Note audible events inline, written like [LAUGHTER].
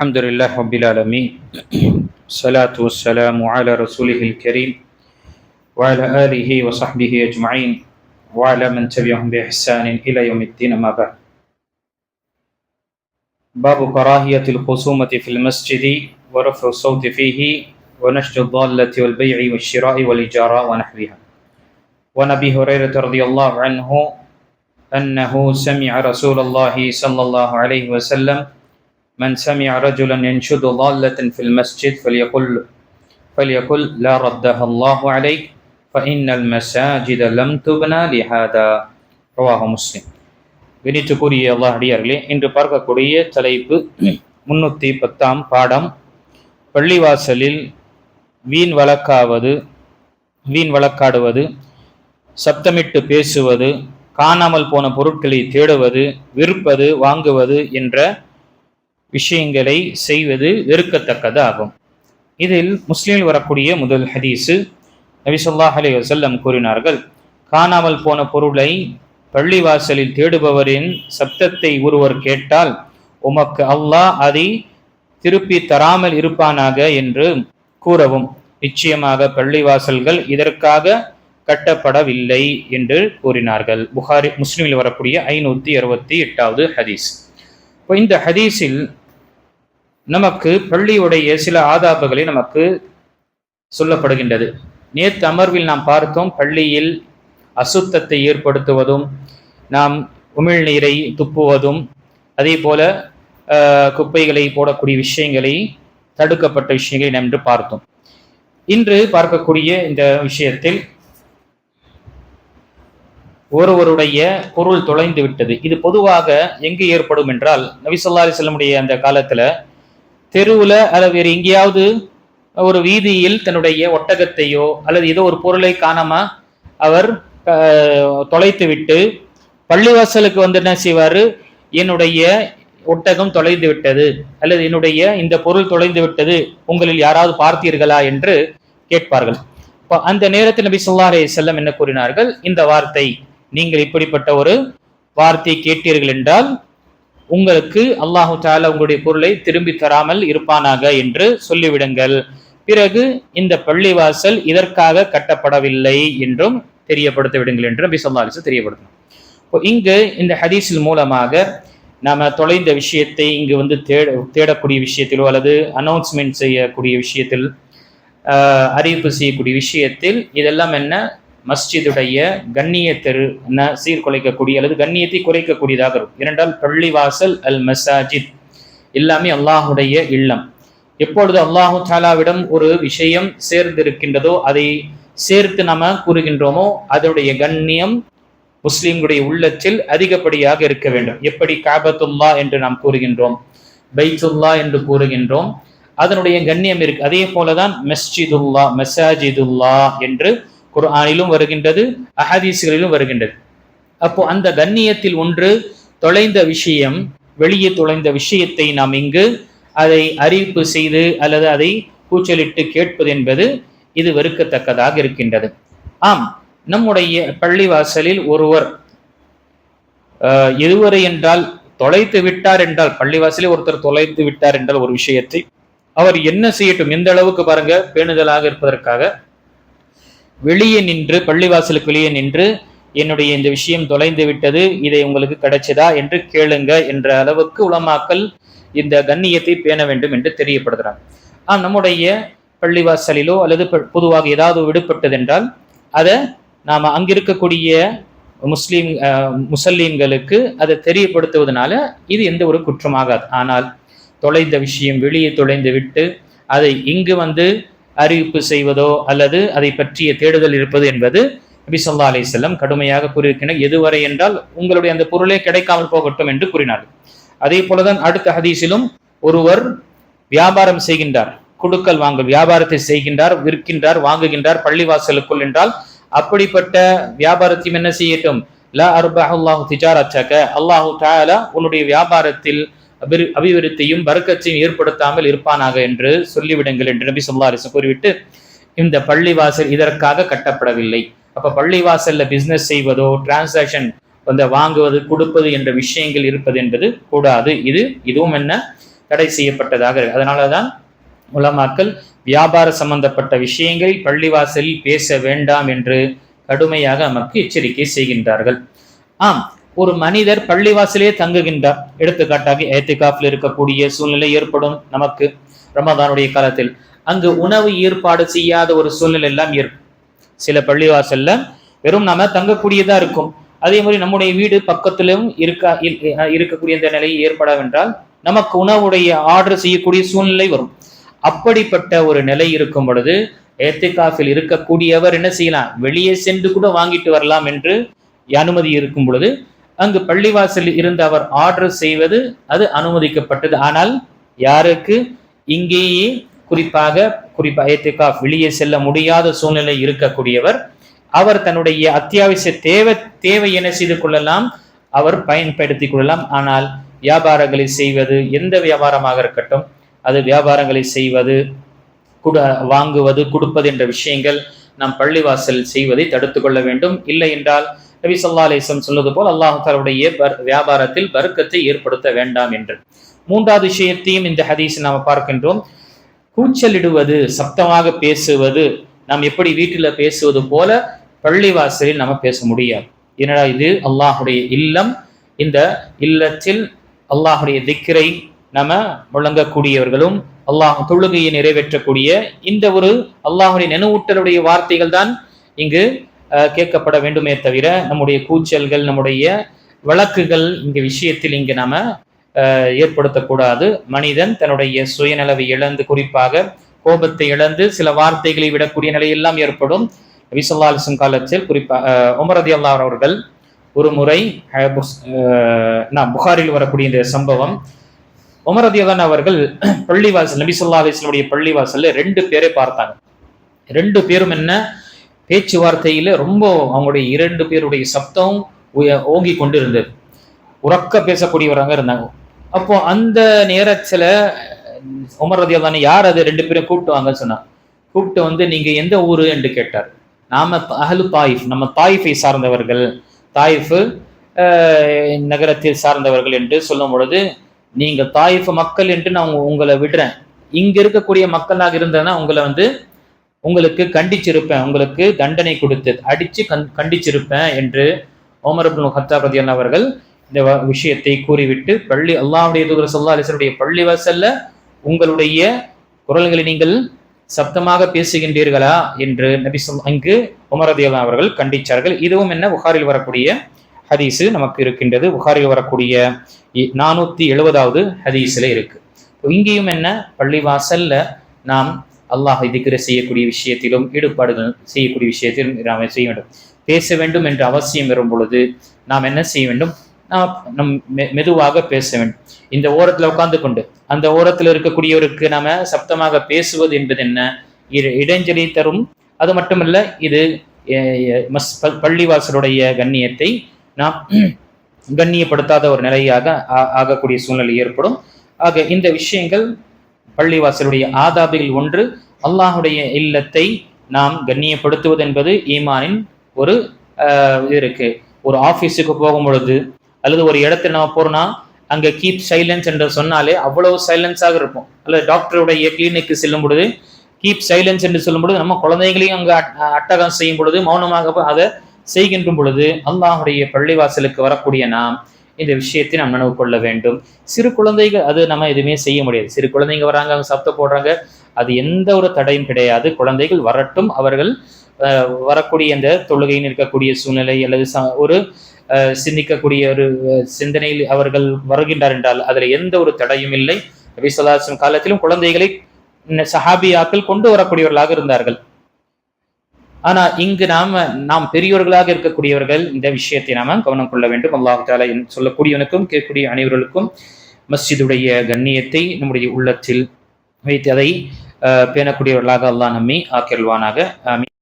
الحمد لله رب العالمين. الصلاة والسلام على رسوله الكريم وعلى آله وصحبه أجمعين وعلى من تبعهم بإحسان إلى يوم الدين ما بعد. باب كراهية الخصومة في المسجد ورفع الصوت فيه ونشر الضالة والبيع والشراء والإجارة ونحوها. وعن أبي هريرة رضي الله عنه أنه سمع رسول الله صلى الله عليه وسلم من سمع رجلا ينشد ضالة في المسجد فليقل فليقل لا ردها الله عليك فإن المساجد لم تبنى لهذا رواه مسلم வினித்துக்குரிய அல்லாஹ் அடியார்களே இன்று பார்க்கக்கூடிய தலைப்பு [CLEARS THROAT] முன்னூற்றி பத்தாம் பாடம் பள்ளிவாசலில் வீண் வழக்காவது வீண் வழக்காடுவது சப்தமிட்டு பேசுவது காணாமல் போன பொருட்களை தேடுவது விற்பது வாங்குவது என்ற விஷயங்களை செய்வது வெறுக்கத்தக்கது ஆகும் இதில் முஸ்லீமில் வரக்கூடிய முதல் ஹதீஸு நபிசல்லாஹ் அலி வசல்லம் கூறினார்கள் காணாமல் போன பொருளை பள்ளிவாசலில் தேடுபவரின் சப்தத்தை ஒருவர் கேட்டால் உமக்கு அல்லாஹ் அதை திருப்பி தராமல் இருப்பானாக என்று கூறவும். நிச்சயமாக பள்ளிவாசல்கள் இதற்காக கட்டப்படவில்லை என்று கூறினார்கள். புகாரி முஸ்லிமில் வரக்கூடிய ஐநூற்றி அறுபத்தி எட்டாவது ஹதீஸ். இப்போ இந்த ஹதீஸில் நமக்கு பள்ளியுடைய சில ஆதாபங்களை நமக்கு சொல்லப்படுகின்றது. நேற்று அமர்வில் நாம் பார்த்தோம் பள்ளியில் அசுத்தத்தை ஏற்படுத்துவதும் நாம் உமிழ்நீரை துப்புவதும் அதே போல குப்பைகளை போடக்கூடிய விஷயங்களை தடுக்கப்பட்ட விஷயங்களை நாம் என்று பார்த்தோம். இன்று பார்க்கக்கூடிய இந்த விஷயத்தில் ஒருவருடைய பொருள் தொலைந்து விட்டது. இது பொதுவாக எங்கு ஏற்படும் என்றால் நபிசல்லா செல்லமுடைய அந்த காலத்தில் தெருவுல அல்லது வேறு எங்கேயாவது ஒரு வீதியில் தன்னுடைய ஒட்டகத்தையோ அல்லது ஏதோ ஒரு பொருளை காணாம அவர் தொலைத்து விட்டு பள்ளிவாசலுக்கு வந்து என்ன செய்வார்? என்னுடைய ஒட்டகம் தொலைந்து விட்டது அல்லது என்னுடைய இந்த பொருள் தொலைந்து விட்டது உங்களில் யாராவது பார்த்தீர்களா என்று கேட்பார்கள். அந்த நேரத்தில் நபி சொல்லா செல்லம் என்ன கூறினார்கள்? இந்த வார்த்தை நீங்கள் இப்படிப்பட்ட ஒரு வார்த்தையை கேட்டீர்கள் என்றால் உங்களுக்கு அல்லாஹு தாலா உங்களுடைய பொருளை திரும்பி தராமல் இருப்பானாக என்று சொல்லிவிடுங்கள். பிறகு இந்த பள்ளிவாசல் இதற்காக கட்டப்படவில்லை என்றும் தெரியப்படுத்த விடுங்கள் என்று நபி சொல்லா அலிசு தெரியப்படுத்தணும் இங்கு இந்த ஹதீஸில் மூலமாக நாம தொலைந்த விஷயத்தை இங்கு வந்து தேட தேடக்கூடிய விஷயத்திலோ அல்லது அனௌன்ஸ்மெண்ட் செய்யக்கூடிய விஷயத்தில் அறிவிப்பு செய்யக்கூடிய விஷயத்தில் இதெல்லாம் என்ன? மஸ்ஜிதுடைய கண்ணியத்தெரு சீர்குலைக்கக்கூடிய அல்லது கண்ணியத்தை குறைக்கக்கூடியதாக இருக்கும். இரண்டால் பள்ளிவாசல் அல் மசாஜித் எல்லாமே அல்லாஹுடைய இல்லம். எப்பொழுது அல்லாஹு தாலாவிடம் ஒரு விஷயம் சேர்ந்திருக்கின்றதோ அதை சேர்த்து நாம கூறுகின்றோமோ அதனுடைய கண்ணியம் முஸ்லீம்களுடைய உள்ளத்தில் அதிகப்படியாக இருக்க வேண்டும். எப்படி காபத்துல்லா என்று நாம் கூறுகின்றோம் பைத்துல்லா என்று கூறுகின்றோம் அதனுடைய கண்ணியம் இருக்கு. அதே போலதான் மஸ்ஜிதுல்லா மசாஜிதுல்லா என்று குர்ஆனிலும் வருகின்றது அஹதீஸ்களிலும் வருகின்றது. அப்போ அந்த கண்ணியத்தில் ஒன்று தொலைந்த விஷயம் வெளியே தொலைந்த விஷயத்தை நாம் இங்கு அதை அறிவிப்பு செய்து அல்லது அதை கூச்சலிட்டு கேட்பது என்பது இது வெறுக்கத்தக்கதாக இருக்கின்றது. ஆம் நம்முடைய பள்ளிவாசலில் ஒருவர் எதுவரை என்றால் தொலைத்து விட்டார் என்றால் பள்ளிவாசலில் ஒருத்தர் தொலைத்து விட்டார் என்றால் ஒரு விஷயத்தை அவர் என்ன செய்யட்டும் எந்த அளவுக்கு பாருங்க பேணுதலாக இருப்பதற்காக வெளியே நின்று பள்ளிவாசலுக்கு வெளியே நின்று என்னுடைய இந்த விஷயம் தொலைந்து விட்டது இதை உங்களுக்கு கிடைச்சதா என்று கேளுங்க என்ற அளவுக்கு உலமாக்கல் இந்த கண்ணியத்தை பேண வேண்டும் என்று தெரியப்படுத்துறாங்க. ஆ நம்முடைய பள்ளிவாசலிலோ அல்லது பொதுவாக ஏதாவது விடுபட்டது என்றால் அதை நாம் அங்கிருக்கக்கூடிய முஸ்லீம் முசல்லீம்களுக்கு அதை தெரியப்படுத்துவதனால இது எந்த ஒரு குற்றமாகாது. ஆனால் தொலைந்த விஷயம் வெளியே தொலைந்து விட்டு அதை இங்கு வந்து அறிவிப்பு செய்வதோ அல்லது அதை பற்றிய தேடுதல் இருப்பது என்பது நபி சொல்லா அலி செல்லம் கடுமையாக கூறியிருக்கின்றனர் எதுவரை என்றால் உங்களுடைய அந்த பொருளே கிடைக்காமல் போகட்டும் என்று கூறினார்கள். அதே போலதான் அடுத்த ஹதீஸிலும் ஒருவர் வியாபாரம் செய்கின்றார். குடுக்கல் வாங்க வியாபாரத்தை செய்கின்றார் விற்கின்றார் வாங்குகின்றார் பள்ளிவாசலுக்குள் என்றால் அப்படிப்பட்ட வியாபாரத்தையும் என்ன செய்யட்டும்? லா அர்பாஹ் அல்லாஹு திஜாரச்சக அல்லாஹு தாலா உன்னுடைய வியாபாரத்தில் அபிரு அபிவிருத்தியும் பறக்கத்தையும் ஏற்படுத்தாமல் இருப்பானாக என்று சொல்லிவிடுங்கள் என்று நபி சொல்லா கூறிவிட்டு இந்த பள்ளிவாசல் இதற்காக கட்டப்படவில்லை. அப்ப பள்ளிவாசல்ல பிசினஸ் செய்வதோ டிரான்சாக்ஷன் அந்த வாங்குவது கொடுப்பது என்ற விஷயங்கள் இருப்பது என்பது கூடாது. இது இதுவும் என்ன? தடை செய்யப்பட்டதாக இருக்கு. அதனாலதான் உலமாக்கள் வியாபார சம்பந்தப்பட்ட விஷயங்களை பள்ளிவாசலில் பேச வேண்டாம் என்று கடுமையாக நமக்கு எச்சரிக்கை செய்கின்றார்கள். ஆம் ஒரு மனிதர் பள்ளிவாசலே தங்குகின்றார். எடுத்துக்காட்டாக ஏத்திகாஃபில் இருக்கக்கூடிய சூழ்நிலை ஏற்படும் நமக்கு ரமதானுடைய காலத்தில். அங்கு உணவு ஏற்பாடு செய்யாத ஒரு சூழ்நிலை எல்லாம் இருக்கும் சில பள்ளிவாசல்ல வெறும் நாம தங்கக்கூடியதா இருக்கும். அதே மாதிரி நம்முடைய வீடு பக்கத்திலும் இருக்க இருக்கக்கூடிய இந்த நிலை ஏற்படவென்றால் நமக்கு உணவுடைய ஆர்டர் செய்யக்கூடிய சூழ்நிலை வரும். அப்படிப்பட்ட ஒரு நிலை இருக்கும் பொழுது ஏத்திகாஃபில் இருக்கக்கூடியவர் என்ன செய்யலாம்? வெளியே சென்று கூட வாங்கிட்டு வரலாம் என்று அனுமதி இருக்கும் பொழுது அங்கு பள்ளிவாசலில் இருந்து அவர் ஆர்டர் செய்வது அது அனுமதிக்கப்பட்டது. ஆனால் யாருக்கு? இங்கேயே குறிப்பாக குறிப்பாக ஏத்திகாஃப் வெளியே செல்ல முடியாத சூழ்நிலை இருக்கக்கூடியவர் அவர் தன்னுடைய அத்தியாவசிய தேவை தேவை என செய்து கொள்ளலாம் அவர் பயன்படுத்தி கொள்ளலாம். ஆனால் வியாபாரங்களை செய்வது எந்த வியாபாரமாக இருக்கட்டும் அது வியாபாரங்களை செய்வது குட வாங்குவது கொடுப்பது என்ற விஷயங்கள் நாம் பள்ளிவாசல் செய்வதை தடுத்து கொள்ள வேண்டும். இல்லை என்றால் நபி சொல்லா அலிஸ்லம் சொல்வது போல் அல்லாஹாலுடைய வியாபாரத்தில் வர்க்கத்தை ஏற்படுத்த வேண்டாம் என்று. மூன்றாவது விஷயத்தையும் இந்த ஹதீஸ் நாம் பார்க்கின்றோம். கூச்சலிடுவது சப்தமாக பேசுவது நாம் எப்படி வீட்டில் பேசுவது போல பள்ளிவாசலில் நம்ம பேச முடியாது. என்னடா இது? அல்லாஹுடைய இல்லம். இந்த இல்லத்தில் அல்லாஹுடைய திக்கரை நம்ம முழங்கக்கூடியவர்களும் அல்லாஹ் தொழுகையை நிறைவேற்றக்கூடிய இந்த ஒரு அல்லாஹுடைய நினைவூட்டலுடைய வார்த்தைகள் தான் இங்கு கேட்கப்பட வேண்டுமே தவிர நம்முடைய கூச்சல்கள் நம்முடைய வழக்குகள் இந்த விஷயத்தில் இங்கு நாம ஏற்படுத்தக்கூடாது. மனிதன் தன்னுடைய சுயநலவை இழந்து குறிப்பாக கோபத்தை இழந்து சில வார்த்தைகளை விடக்கூடிய நிலையெல்லாம் ஏற்படும். விசல்லாலிசம் காலத்தில் குறிப்பாக உமரதி அல்லா அவர்கள் ஒரு முறை நான் புகாரில் வரக்கூடிய இந்த சம்பவம். உமரதியதான் அவர்கள் பள்ளிவாசல் நபி சொல்லா அலிஸ்லமுடைய பள்ளிவாசல்ல ரெண்டு பேரை பார்த்தாங்க. ரெண்டு பேரும் என்ன பேச்சுவார்த்தையில ரொம்ப அவங்களுடைய இரண்டு பேருடைய சப்தம் ஓங்கி கொண்டு இருந்தது உறக்க பேசக்கூடியவராக இருந்தாங்க. அப்போ அந்த நேரத்துல உமர் ரதியல்லானு யார் அது? ரெண்டு பேரும் கூப்பிட்டு வாங்கன்னு சொன்னா. கூப்பிட்டு வந்து நீங்க எந்த ஊரு? என்று கேட்டார். நாம அஹலு தாயிஃப். நம்ம தாயிஃபை சார்ந்தவர்கள். தாயிஃப் நகரத்தில் சார்ந்தவர்கள் என்று சொல்லும் பொழுது நீங்க தாயிஃப் மக்கள் என்று நான் உங்களை விடுறேன். இங்க இருக்கக்கூடிய மக்களாக இருந்ததுன்னா உங்களை வந்து உங்களுக்கு கண்டிச்சிருப்பேன் உங்களுக்கு தண்டனை கொடுத்து அடிச்சு கண் கண்டிச்சிருப்பேன் என்று ஓமர் அப்துல் ஹத்தாப் அவர்கள் இந்த வ- விஷயத்தை கூறிவிட்டு பள்ளி அல்லாவுடைய தூதர் சொல்லா அலிஸ்வருடைய பள்ளி வாசல்ல உங்களுடைய குரல்களை நீங்கள் சப்தமாக பேசுகின்றீர்களா என்று நபி சொல் அங்கு உமர் அவர்கள் கண்டிச்சார்கள். இதுவும் என்ன? புகாரில் வரக்கூடிய ஹதீஸு நமக்கு இருக்கின்றது. புகாரில் வரக்கூடிய நானூற்றி எழுபதாவது ஹதீஸில் இருக்கு. இங்கேயும் என்ன? பள்ளிவாசல்ல நாம் அல்லாஹ் திக்ர செய்யக்கூடிய விஷயத்திலும் ஈடுபாடுகள் செய்யக்கூடிய விஷயத்திலும் நாம் செய்ய வேண்டும். பேச வேண்டும் என்ற அவசியம் வரும் பொழுது நாம் என்ன செய்ய வேண்டும்? நாம் நம் மெ- மெதுவாக பேச வேண்டும். இந்த ஓரத்தில் உட்கார்ந்து கொண்டு அந்த ஓரத்தில் இருக்கக்கூடியவருக்கு நாம சப்தமாக பேசுவது என்பது என்ன? இரு- இடைஞ்சலை தரும். அது மட்டுமல்ல இது மஸ் பள்ளிவாசலுடைய கண்ணியத்தை நாம் கண்ணியப்படுத்தாத ஒரு நிலையாக ஆ- ஆகக்கூடிய சூழ்நிலை ஏற்படும். ஆக இந்த விஷயங்கள் பள்ளிவாசலுடைய ஆதாபில் ஒன்று அல்லாஹுடைய இல்லத்தை நாம் கண்ணியப்படுத்துவது என்பது ஈமானின் ஒரு இது இருக்கு. ஒரு ஆஃபீஸுக்கு போகும் பொழுது அல்லது ஒரு இடத்துல நம்ம போறோம்னா அங்கே கீப் சைலன்ஸ் என்று சொன்னாலே அவ்வளவு சைலன்ஸாக இருப்போம் அல்லது டாக்டருடைய கிளினிக்கு செல்லும் பொழுது கீப் சைலன்ஸ் என்று சொல்லும் பொழுது நம்ம குழந்தைகளையும் அங்கே அட்டகம் செய்யும் பொழுது மௌனமாக அதை செய்கின்ற பொழுது அல்லாஹுடைய பள்ளிவாசலுக்கு வரக்கூடிய நாம் இந்த விஷயத்தை நாம் நினைவு கொள்ள வேண்டும். சிறு குழந்தைகள் அது நம்ம எதுவுமே செய்ய முடியாது. சிறு குழந்தைங்க வராங்க அவங்க சப்த போடுறாங்க. அது எந்த ஒரு தடையும் கிடையாது. குழந்தைகள் வரட்டும் அவர்கள் வரக்கூடிய அந்த தொழுகையில் இருக்கக்கூடிய சூழ்நிலை அல்லது ஒரு சிந்திக்கக்கூடிய ஒரு சிந்தனையில் அவர்கள் வருகின்றார் என்றால் அதில் எந்த ஒரு தடையும் இல்லை. நபிசல்லாசம் காலத்திலும் குழந்தைகளை சஹாபியாக்கள் கொண்டு வரக்கூடியவர்களாக இருந்தார்கள். ஆனா இங்கு நாம நாம் பெரியவர்களாக இருக்கக்கூடியவர்கள் இந்த விஷயத்தை நாம கவனம் கொள்ள வேண்டும். அல்லாஹால சொல்லக்கூடியவனுக்கும் கேட்கக்கூடிய அனைவர்களுக்கும் மஸ்ஜிதுடைய கண்ணியத்தை நம்முடைய உள்ளத்தில் வைத்து அதை பேணக்கூடியவர்களாக அல்லாஹ் நம்மை ஆக்கிருவானாக ஆமீன்.